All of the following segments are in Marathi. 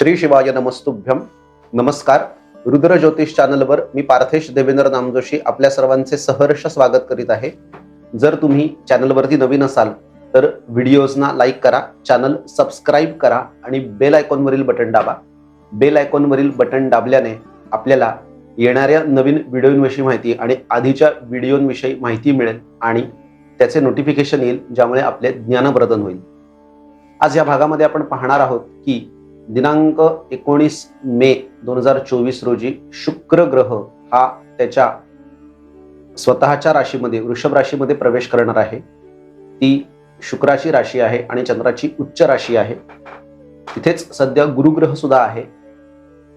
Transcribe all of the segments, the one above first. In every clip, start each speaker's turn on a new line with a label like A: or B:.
A: श्री शिवाय नमस्तुभ्यम नमस्कार. रुद्र ज्योतिष चॅनलवर मी पार्थेश देवेंद्र नामजोशी आपल्या सर्वांचे सहर्ष स्वागत करीत आहे. जर तुम्ही चॅनलवरती नवीन असाल तर व्हिडिओजना लाईक करा चॅनल सबस्क्राईब करा आणि बेल आयकॉनवरील बटन दाबा. बेल आयकॉनवरील बटन दाबल्याने आपल्याला येणाऱ्या नवीन व्हिडिओंविषयी माहिती आणि आधीच्या व्हिडिओंविषयी माहिती मिळेल आणि त्याचे नोटिफिकेशन येईल ज्यामुळे आपले ज्ञानवर्धन होईल. आज या भागामध्ये आपण पाहणार आहोत की दिनांक एकोणीस मे दोन हजार चोवीस रोजी शुक्र ग्रह हा त्याच्या स्वतःच्या राशीमध्ये वृषभ राशीमध्ये प्रवेश करणार आहे. ती शुक्राची राशी आहे आणि चंद्राची उच्च राशी आहे. तिथेच सध्या गुरुग्रह सुद्धा आहे.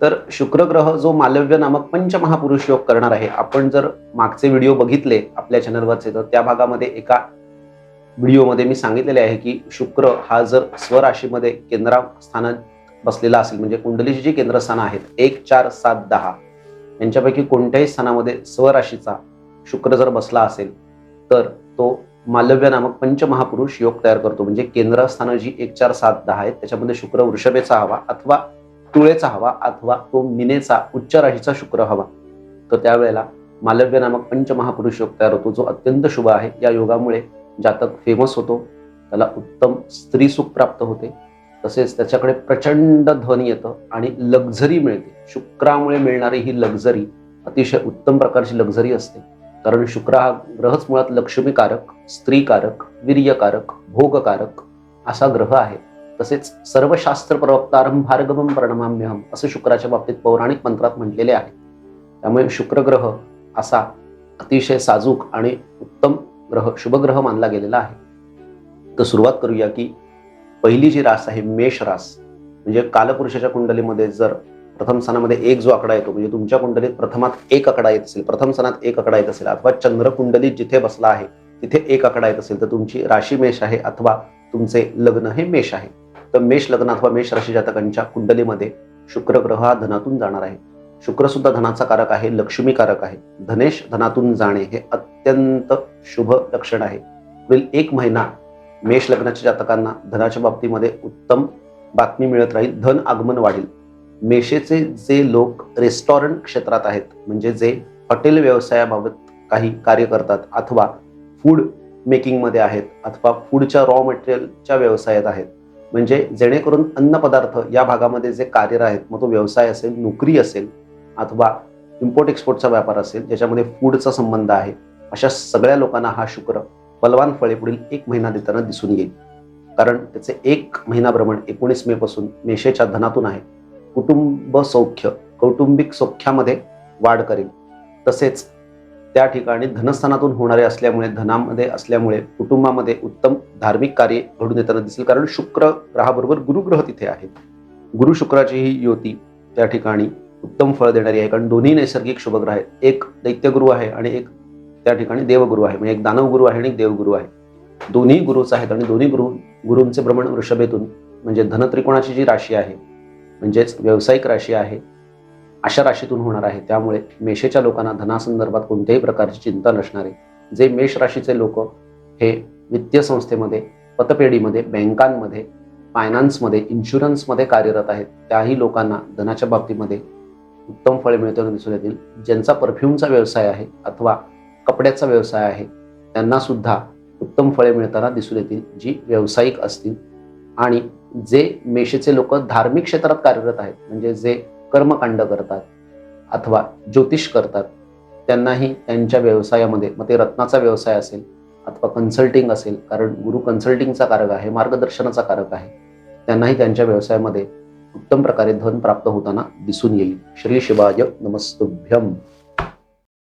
A: तर शुक्र ग्रह जो मालव्य नामक पंचमहापुरुष योग करणार आहे आपण जर मागचे व्हिडिओ बघितले आपल्या चॅनलवरचे तर त्या भागामध्ये एका व्हिडिओमध्ये मी सांगितलेले आहे की शुक्र हा जर स्वराशीमध्ये केंद्रास्थानात बसलेला असेल. म्हणजे कुंडलीची जी केंद्रस्थानं आहेत एक चार सात दहा यांच्यापैकी कोणत्याही स्थानामध्ये स्वराशीचा शुक्र जर बसला असेल तर तो मालव्य नामक पंचमहापुरुष योग तयार करतो. म्हणजे केंद्रस्थानं जी एक चार सात दहा आहेत त्याच्यामध्ये शुक्र वृषभेचा हवा अथवा तुळेचा हवा अथवा तो मिनेचा उच्च राशीचा शुक्र हवा. तर त्यावेळेला मालव्य नामक पंचमहापुरुष योग तयार होतो जो अत्यंत शुभ आहे. या योगामुळे जातक फेमस होतो. त्याला उत्तम स्त्री सुख प्राप्त होते. तसेच त्याच्याकडे प्रचंड धन येतं आणि लक्झरी मिळते. शुक्रामुळे मिळणारी ही लक्झरी अतिशय उत्तम प्रकारची लक्झरी असते. कारण शुक्र हा ग्रहच मुळात लक्ष्मीकारक स्त्रीकारक वीर्यकारक भोगकारक असा ग्रह आहे. तसेच सर्व शास्त्र प्रवक्तारम भार्गवम प्रणमाम्यहम असं शुक्राच्या बाबतीत पौराणिक मंत्रात म्हटलेले आहे. त्यामुळे शुक्रग्रह असा अतिशय साजूक आणि उत्तम ग्रह शुभग्रह मानला गेलेला आहे. तर सुरुवात करूया की पहिली जी रास आहे मेष रास म्हणजे कालपुरुषाच्या कुंडलीमध्ये जर प्रथम सणामध्ये एक जो आकडा येतो म्हणजे तुमच्या कुंडलीत प्रथमात एक आकडा येत असेल प्रथम सणात एक आकडा येत असेल अथवा चंद्र कुंडलीत जिथे बसला आहे तिथे एक आकडा येत असेल तर तुमची राशी मेष आहे अथवा तुमचे लग्न हे मेष आहे. तर मेष लग्न अथवा मेष राशी जातकांच्या कुंडलीमध्ये शुक्र ग्रह हा धनातून जाणार आहे. शुक्र सुद्धा धनाचा कारक आहे लक्ष्मी कारक आहे. धनेश धनातून जाणे हे अत्यंत शुभ लक्षण आहे. पुढील एक महिना मेष लग्नाच्या जातकांना धनाच्या बाबतीमध्ये उत्तम बातमी मिळत राहील. धन आगमन वाढेल. मेषेचे जे लोक रेस्टॉरंट क्षेत्रात आहेत म्हणजे जे हॉटेल व्यवसायाबाबत काही कार्य करतात अथवा फूड मेकिंगमध्ये आहेत अथवा फूडच्या रॉ मटेरियलच्या व्यवसायात आहेत म्हणजे जेणेकरून अन्नपदार्थ या भागामध्ये जे कार्य आहेत मग तो व्यवसाय असेल नोकरी असेल अथवा इम्पोर्ट एक्सपोर्टचा व्यापार असेल ज्याच्यामध्ये फूडचा संबंध आहे अशा सगळ्या लोकांना हा शुक्र बलवान फळे पुढील एक महिना देताना दिसून येईल. कारण त्याचे एक महिना भ्रमण एकोणीस मे पासून मेषेच्या धनातून आहे. कुटुंब सौख्य कौटुंबिक सौख्यामध्ये वाढ करेल. तसेच त्या ठिकाणी धनस्थानातून होणारे असल्यामुळे धनामध्ये असल्यामुळे कुटुंबामध्ये उत्तम धार्मिक कार्य घडून येताना दिसेल. कारण शुक्र ग्रहाबरोबर गुरुग्रह तिथे आहेत. गुरु शुक्राची ही युती त्या ठिकाणी उत्तम फळ देणारी आहे. कारण दोन्ही नैसर्गिक शुभग्रह आहेत. एक दैत्यगुरु आहे आणि एक त्या ठिकाणी देवगुरु आहे. म्हणजे एक दानवगुरु आहे आणि एक देवगुरू आहे. दोन्ही गुरुच आहेत आणि दोन्ही गुरु गुरूंचे भ्रमण वृषभेतून म्हणजे धनत्रिकोणाची जी राशी आहे म्हणजेच व्यावसायिक राशी आहे अशा राशीतून होणार आहे. त्यामुळे मेषेच्या लोकांना धनासंदर्भात कोणत्याही प्रकारची चिंता नसणार आहे जे मेष राशीचे लोक हे वित्तीय संस्थेमध्ये पतपेढीमध्ये बँकांमध्ये फायनान्समध्ये इन्शुरन्समध्ये कार्यरत आहेत. त्याही लोकांना धनाच्या बाबतीमध्ये उत्तम फळे मिळताना दिसून येतील. ज्यांचा परफ्यूमचा व्यवसाय आहे अथवा कपड्याचा व्यवसाय आहे. त्यांना सुद्धा उत्तम फळे मिळताना दिसून येतील जी व्यावसायिक असतील. आणि जे मेषेचे लोक धार्मिक क्षेत्रात कार्यरत आहेत म्हणजे जे कर्मकांड करतात अथवा ज्योतिष करतात त्यांनाही त्यांच्या व्यवसायामध्ये मग ते रत्नाचा व्यवसाय असेल अथवा कन्सल्टिंग असेल कारण गुरु कन्सल्टिंगचा कारक आहे मार्गदर्शनाचा कारक आहे त्यांनाही त्यांच्या व्यवसायामध्ये उत्तम प्रकारे धन प्राप्त होताना दिसून येईल. श्री शिवाय नमस्तुभ्यम.